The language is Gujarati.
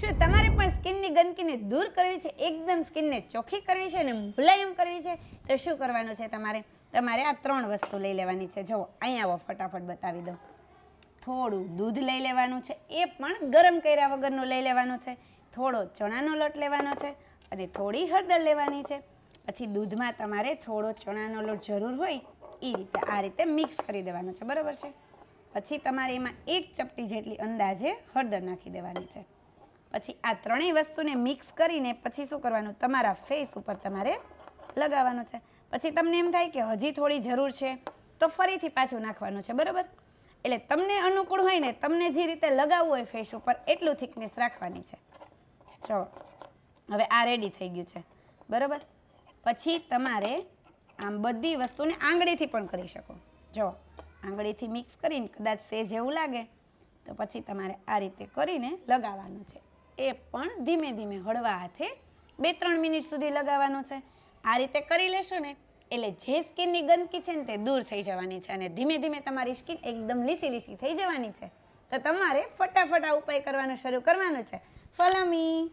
શું તમારે પણ સ્કિનની ગંદકીને દૂર કરવી છે? એકદમ સ્કિનને ચોખ્ખી કરવી છે અને મુલાયમ કરવી છે? તો શું કરવાનું છે તમારે? તમારે આ ત્રણ વસ્તુ લઈ લેવાની છે. જુઓ અહીંયા આવો ફટાફટ બતાવી દઉં. થોડું દૂધ લઈ લેવાનું છે. એ પણ ગરમ કર્યા વગરનું લઈ લેવાનું છે. થોડો ચણાનો લોટ લેવાનો છે અને થોડી હળદર લેવાની છે. પછી દૂધમાં તમારે થોડો ચણાનો લોટ જરૂર હોય એ રીતે આ રીતે મિક્સ કરી દેવાનો છે. બરાબર છે? પછી તમારે એમાં એક ચપટી જેટલી અંદાજે હળદર નાખી દેવાની છે. પછી આ ત્રણેય વસ્તુને મિક્સ કરીને પછી શું કરવાનું? તમારા ફેસ ઉપર તમારે લગાવવાનું છે. પછી તમને એમ થાય કે હજી થોડી જરૂર છે, તો ફરીથી પાછું નાખવાનું છે, બરાબર? એટલે તમને અનુકૂળ હોય ને, તમને જે રીતે લગાવવું હોય ફેસ ઉપર, એટલું થિકનેસ રાખવાની છે. જો, હવે આ રેડી થઈ ગયું છે, બરાબર? પછી તમારે આમ બધી વસ્તુને આંગળીથી પણ કરી શકો. જો, આંગળીથી મિક્સ કરીને કદાચ સેજ એવું લાગે, તો પછી તમારે આ રીતે કરીને લગાવવાનું છે. એ પણ ધીમે ધીમે હળવા હાથે બે ત્રણ મિનિટ સુધી લગાવવાનો છે. આ રીતે કરી લેશો ને, એટલે જે સ્કિનની ગંદકી છે ને તે દૂર થઈ જવાની છે અને ધીમે ધીમે તમારી સ્કિન એકદમ લીસી લીસી થઈ જવાની છે. તો તમારે ફટાફટ આ ઉપાય કરવાનો શરૂ કરવાનું છે. Follow me